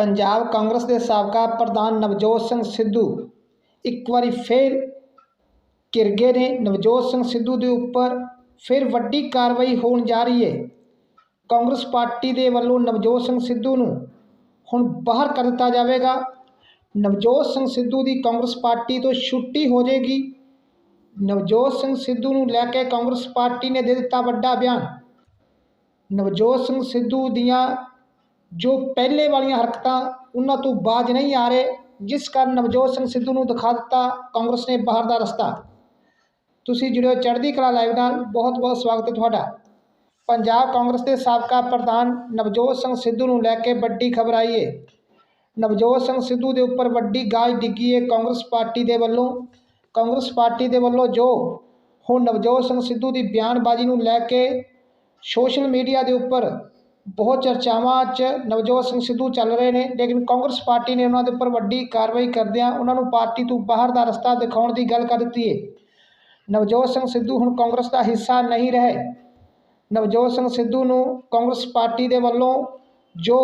ਪੰਜਾਬ ਕਾਂਗਰਸ ਦੇ ਸਾਬਕਾ ਪ੍ਰਧਾਨ ਨਵਜੋਤ ਸਿੰਘ ਸਿੱਧੂ ਇੱਕ ਵਾਰੀ ਫੇਰ ਘਿਰ ਗਏ ਨੇ। ਨਵਜੋਤ ਸਿੰਘ ਸਿੱਧੂ ਦੇ ਉੱਪਰ ਫਿਰ ਵੱਡੀ ਕਾਰਵਾਈ ਹੋਣ ਜਾ ਰਹੀ ਹੈ। ਕਾਂਗਰਸ ਪਾਰਟੀ ਦੇ ਵੱਲੋਂ ਨਵਜੋਤ ਸਿੰਘ ਸਿੱਧੂ ਨੂੰ ਹੁਣ ਬਾਹਰ ਕਰ ਦਿੱਤਾ ਜਾਵੇਗਾ। ਨਵਜੋਤ ਸਿੰਘ ਸਿੱਧੂ ਦੀ ਕਾਂਗਰਸ ਪਾਰਟੀ ਤੋਂ ਛੁੱਟੀ ਹੋ ਜਾਏਗੀ। ਨਵਜੋਤ ਸਿੰਘ ਸਿੱਧੂ ਨੂੰ ਲੈ ਕੇ ਕਾਂਗਰਸ ਪਾਰਟੀ ਨੇ ਦੇ ਦਿੱਤਾ ਵੱਡਾ ਬਿਆਨ। ਨਵਜੋਤ ਸਿੰਘ ਸਿੱਧੂ ਦੀਆਂ ਜੋ ਪਹਿਲੇ ਵਾਲੀਆਂ ਹਰਕਤਾਂ ਉਹਨਾਂ ਤੋਂ ਬਾਜ ਨਹੀਂ ਆ ਰਹੇ, ਜਿਸ ਕਾਰਨ ਨਵਜੋਤ ਸਿੰਘ ਸਿੱਧੂ ਨੂੰ ਦਿਖਾ ਦਿੱਤਾ ਕਾਂਗਰਸ ਨੇ ਬਾਹਰ ਦਾ ਰਸਤਾ। ਤੁਸੀਂ ਜੁੜਿਓ ਚੜ੍ਹਦੀ ਕਲਾ ਲਾਈਵ ਨਾਲ, ਬਹੁਤ ਬਹੁਤ ਸਵਾਗਤ ਹੈ ਤੁਹਾਡਾ। ਪੰਜਾਬ ਕਾਂਗਰਸ ਦੇ ਸਾਬਕਾ ਪ੍ਰਧਾਨ ਨਵਜੋਤ ਸਿੰਘ ਸਿੱਧੂ ਨੂੰ ਲੈ ਕੇ ਵੱਡੀ ਖਬਰ ਆਈ ਹੈ ਨਵਜੋਤ ਸਿੰਘ ਸਿੱਧੂ ਦੇ ਉੱਪਰ ਵੱਡੀ ਗਾਜ ਡਿੱਗੀ ਹੈ ਕਾਂਗਰਸ ਪਾਰਟੀ ਦੇ ਵੱਲੋਂ। ਕਾਂਗਰਸ ਪਾਰਟੀ ਦੇ ਵੱਲੋਂ ਜੋ ਹੁਣ ਨਵਜੋਤ ਸਿੰਘ ਸਿੱਧੂ ਦੀ ਬਿਆਨਬਾਜ਼ੀ ਨੂੰ ਲੈ ਕੇ ਸੋਸ਼ਲ ਮੀਡੀਆ ਦੇ ਉੱਪਰ ਬਹੁਤ ਚਰਚਾਵਾਂ 'ਚ ਨਵਜੋਤ ਸਿੰਘ ਸਿੱਧੂ ਚੱਲ ਰਹੇ ਨੇ, ਲੇਕਿਨ ਕਾਂਗਰਸ ਪਾਰਟੀ ਨੇ ਉਹਨਾਂ ਦੇ ਉੱਪਰ ਵੱਡੀ ਕਾਰਵਾਈ ਕਰਦਿਆਂ ਉਹਨਾਂ ਨੂੰ ਪਾਰਟੀ ਤੋਂ ਬਾਹਰ ਦਾ ਰਸਤਾ ਦਿਖਾਉਣ ਦੀ ਗੱਲ ਕਰ ਦਿੱਤੀ ਹੈ ਨਵਜੋਤ ਸਿੰਘ ਸਿੱਧੂ ਹੁਣ ਕਾਂਗਰਸ ਦਾ ਹਿੱਸਾ ਨਹੀਂ ਰਹੇ। ਨਵਜੋਤ ਸਿੰਘ ਸਿੱਧੂ ਨੂੰ ਕਾਂਗਰਸ ਪਾਰਟੀ ਦੇ ਵੱਲੋਂ ਜੋ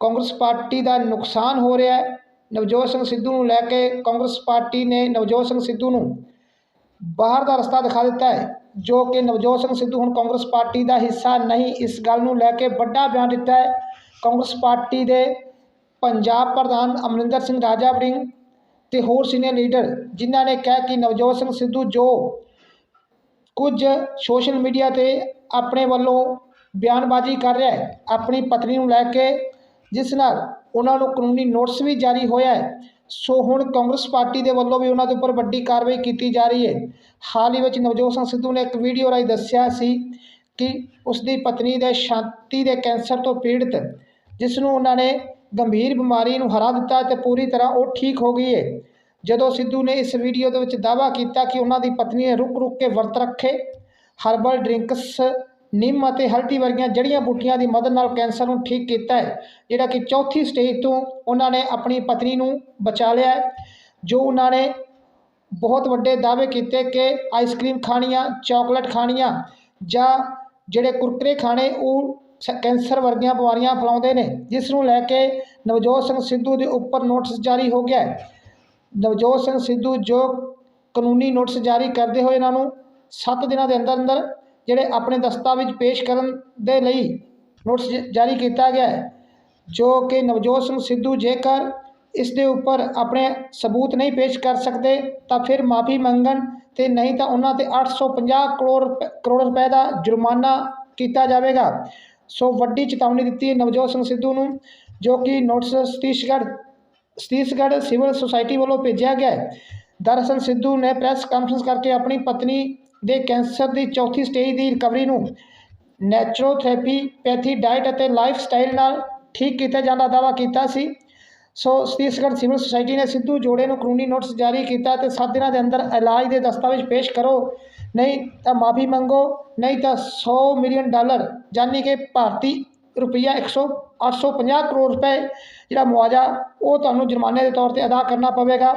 ਕਾਂਗਰਸ ਪਾਰਟੀ ਦਾ ਨੁਕਸਾਨ ਹੋ ਰਿਹਾ ਹੈ, ਨਵਜੋਤ ਸਿੰਘ ਸਿੱਧੂ ਨੂੰ ਲੈ ਕੇ ਕਾਂਗਰਸ ਪਾਰਟੀ ਨੇ ਨਵਜੋਤ ਸਿੰਘ ਸਿੱਧੂ ਨੂੰ ਬਾਹਰ ਦਾ ਰਸਤਾ ਦਿਖਾ ਦਿੱਤਾ ਹੈ। ਜੋ ਕਿ ਨਵਜੋਤ ਸਿੰਘ ਸਿੱਧੂ ਹੁਣ ਕਾਂਗਰਸ ਪਾਰਟੀ ਦਾ ਹਿੱਸਾ ਨਹੀਂ, ਇਸ ਗੱਲ ਨੂੰ ਲੈ ਕੇ ਵੱਡਾ ਬਿਆਨ ਦਿੱਤਾ ਹੈ। ਕਾਂਗਰਸ ਪਾਰਟੀ ਦੇ ਪੰਜਾਬ ਪ੍ਰਧਾਨ ਅਮਰਿੰਦਰ ਸਿੰਘ ਰਾਜਾ ਵੜਿੰਗ ਤੇ ਹੋਰ ਸੀਨੀਅਰ ਲੀਡਰ ਜਿਨ੍ਹਾਂ ਨੇ ਕਿਹਾ ਕਿ ਨਵਜੋਤ ਸਿੰਘ ਸਿੱਧੂ ਜੋ ਕੁਝ ਸੋਸ਼ਲ ਮੀਡੀਆ ਤੇ ਆਪਣੇ ਵੱਲੋਂ ਬਿਆਨਬਾਜ਼ੀ ਕਰ ਰਿਹਾ ਹੈ, ਆਪਣੀ ਪਤਨੀ ਨੂੰ ਲੈ ਕੇ, ਜਿਸ ਨਾਲ ਉਹਨਾਂ ਨੂੰ ਕਾਨੂੰਨੀ ਨੋਟਿਸ ਵੀ ਜਾਰੀ ਹੋਇਆ ਹੈ। ਸੋ ਹੁਣ ਕਾਂਗਰਸ ਪਾਰਟੀ ਦੇ ਵੱਲੋਂ ਵੀ ਉਹਨਾਂ ਦੇ ਉੱਪਰ ਵੱਡੀ ਕਾਰਵਾਈ ਕੀਤੀ ਜਾ ਰਹੀ ਹੈ। ਹਾਲ ਹੀ ਵਿੱਚ ਨਵਜੋਤ ਸਿੰਘ ਸਿੱਧੂ ਨੇ ਇੱਕ ਵੀਡੀਓ ਰਾਹੀਂ ਦੱਸਿਆ ਸੀ ਕਿ ਉਸ ਦੀ ਪਤਨੀ ਦੇ ਸ਼ਾਂਤੀ ਦੇ ਕੈਂਸਰ ਤੋਂ ਪੀੜਤ, ਜਿਸ ਨੂੰ ਉਹਨਾਂ ਨੇ ਗੰਭੀਰ ਬਿਮਾਰੀ ਨੂੰ ਹਰਾ ਦਿੱਤਾ ਤੇ ਪੂਰੀ ਤਰ੍ਹਾਂ ਉਹ ਠੀਕ ਹੋ ਗਈ ਹੈ। ਜਦੋਂ ਸਿੱਧੂ ਨੇ ਇਸ ਵੀਡੀਓ ਦੇ ਵਿੱਚ ਦਾਅਵਾ ਕੀਤਾ ਕਿ ਉਹਨਾਂ ਦੀ ਪਤਨੀ ਨੇ ਰੁਕ ਰੁਕ ਕੇ ਵਰਤ ਰੱਖੇ, ਹਰਬਲ ਡਰਿੰਕਸ ਨਿੰਮ ਅਤੇ ਹਲਦੀ ਵਰਗੀਆਂ ਜੜੀਆਂ ਬੂਟੀਆਂ ਦੀ ਮਦਦ ਨਾਲ ਕੈਂਸਰ ਨੂੰ ਠੀਕ ਕੀਤਾ ਹੈ। ਜਿਹੜਾ ਕਿ ਚੌਥੀ ਸਟੇਜ ਤੋਂ ਉਹਨਾਂ ਨੇ ਆਪਣੀ ਪਤਨੀ ਨੂੰ ਬਚਾ ਲਿਆ ਜੋ ਉਹਨਾਂ ਨੇ ਬਹੁਤ ਵੱਡੇ ਦਾਅਵੇ ਕੀਤੇ ਕਿ ਆਈਸਕ੍ਰੀਮ ਖਾਣੀਆਂ ਚਾਕਲੇਟ ਖਾਣੀਆਂ ਜਾਂ ਜਿਹੜੇ ਕੁਰਕਰੇ ਖਾਣੇ ਉਹ ਕੈਂਸਰ ਵਰਗੀਆਂ ਬਿਮਾਰੀਆਂ ਫੈਲਾਉਂਦੇ ਨੇ। ਜਿਸ ਨੂੰ ਲੈ ਕੇ ਨਵਜੋਤ ਸਿੰਘ ਸਿੱਧੂ ਦੇ ਉੱਪਰ ਨੋਟਿਸ ਜਾਰੀ ਹੋ ਗਿਆ ਹੈ। ਨਵਜੋਤ ਸਿੰਘ ਸਿੱਧੂ ਜੋ ਕਾਨੂੰਨੀ ਨੋਟਿਸ ਜਾਰੀ ਕਰਦੇ ਹੋਏ ਇਹਨਾਂ ਨੂੰ 7 ਦਿਨਾਂ ਦੇ ਅੰਦਰ ਅੰਦਰ ਜਿਹੜੇ ਆਪਣੇ ਦਸਤਾਵੇਜ਼ ਪੇਸ਼ ਕਰਨ ਦੇ ਲਈ ਨੋਟਿਸ ਜਾਰੀ ਕੀਤਾ ਗਿਆ ਹੈ, ਜੋ ਕਿ ਨਵਜੋਤ ਸਿੰਘ ਸਿੱਧੂ ਜੇਕਰ ਇਸ ਦੇ ਉੱਪਰ ਆਪਣੇ ਸਬੂਤ ਨਹੀਂ ਪੇਸ਼ ਕਰ ਸਕਦੇ, ਤਾਂ ਫਿਰ ਮਾਫੀ ਮੰਗਣ ਤੇ ਨਹੀਂ ਤਾਂ ਉਹਨਾਂ ਤੇ 850 ਕਰੋੜ ਰੁਪਏ- ਕਰੋੜ ਰੁਪਏ ਦਾ ਜੁਰਮਾਨਾ ਕੀਤਾ ਜਾਵੇਗਾ। ਸੋ ਵੱਡੀ ਚੇਤਾਵਨੀ ਦਿੱਤੀ ਨਵਜੋਤ ਸਿੰਘ ਸਿੱਧੂ ਨੂੰ, ਜੋ ਕਿ notice Satishgarh Satishgarh civil society ਵੱਲੋਂ ਭੇਜਿਆ ਗਿਆ ਹੈ। ਦਰਅਸਲ ਸਿੱਧੂ ਨੇ ਪ੍ਰੈਸ ਕਾਨਫਰੰਸ ਕਰਕੇ ਆਪਣੀ ਪਤਨੀ ਦੇ ਕੈਂਸਰ ਦੀ ਚੌਥੀ ਸਟੇਜ ਦੀ ਰਿਕਵਰੀ ਨੂੰ ਨੈਚੁਰੋਥੈਰੇਪੀ ਪੈਥੀ ਡਾਈਟ ਅਤੇ ਲਾਈਫ ਸਟਾਈਲ ਨਾਲ ਠੀਕ ਕੀਤਾ ਜਾਣ ਦਾ ਦਾਅਵਾ ਕੀਤਾ ਸੀ। ਸੋ ਸਤੀਸ਼ਗੜ੍ਹ ਸਿਵਲ ਸੁਸਾਇਟੀ ਨੇ ਸਿੱਧੂ ਜੋੜੇ ਨੂੰ ਕਾਨੂੰਨੀ ਨੋਟਿਸ ਜਾਰੀ ਕੀਤਾ ਤੇ 7 ਦਿਨਾਂ ਦੇ ਅੰਦਰ ਇਲਾਜ ਦੇ ਦਸਤਾਵੇਜ਼ ਪੇਸ਼ ਕਰੋ। ਨਹੀਂ ਤਾਂ ਮਾਫੀ ਮੰਗੋ, ਨਹੀਂ ਤਾਂ 100 ਮਿਲੀਅਨ ਡਾਲਰ ਯਾਨੀ ਕਿ ਭਾਰਤੀ ਰੁਪਈਆ 100 850 ਕਰੋੜ ਰੁਪਏ ਜਿਹੜਾ ਮੁਆਵਜ਼ਾ ਉਹ ਤੁਹਾਨੂੰ ਜੁਰਮਾਨੇ ਦੇ ਤੌਰ ਤੇ ਅਦਾ ਕਰਨਾ ਪਵੇਗਾ।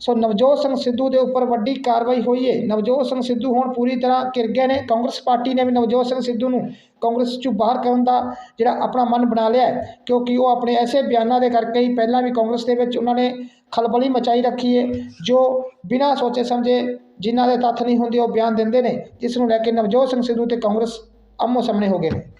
ਸੋ ਨਵਜੋਤ ਸਿੰਘ ਸਿੱਧੂ ਦੇ ਉੱਪਰ ਵੱਡੀ ਕਾਰਵਾਈ ਹੋਈ ਹੈ ਨਵਜੋਤ ਸਿੰਘ ਸਿੱਧੂ ਹੁਣ ਪੂਰੀ ਤਰ੍ਹਾਂ ਕਿਰ ਗਏ ਨੇ। ਕਾਂਗਰਸ ਪਾਰਟੀ ਨੇ ਵੀ ਨਵਜੋਤ ਸਿੰਘ ਸਿੱਧੂ ਨੂੰ ਕਾਂਗਰਸ ਚੋਂ ਬਾਹਰ ਕਰਨ ਦਾ ਜਿਹੜਾ ਆਪਣਾ ਮਨ ਬਣਾ ਲਿਆ ਕਿਉਂਕਿ ਉਹ ਆਪਣੇ ਐਸੇ ਬਿਆਨਾਂ ਦੇ ਕਰਕੇ ਹੀ ਪਹਿਲਾਂ ਵੀ ਕਾਂਗਰਸ ਦੇ ਵਿੱਚ ਉਹਨਾਂ ਨੇ ਖਲਬਲੀ ਮਚਾਈ ਰੱਖੀ ਹੈ ਜੋ ਬਿਨਾਂ ਸੋਚੇ ਸਮਝੇ ਜਿਨ੍ਹਾਂ ਦੇ ਤੱਥ ਨਹੀਂ ਹੁੰਦੇ ਉਹ ਬਿਆਨ ਦਿੰਦੇ ਨੇ, ਜਿਸ ਨੂੰ ਲੈ ਕੇ ਨਵਜੋਤ ਸਿੰਘ ਸਿੱਧੂ ਤੇ ਕਾਂਗਰਸ ਆਮੋ ਸਾਹਮਣੇ ਹੋ ਗਏ ਨੇ।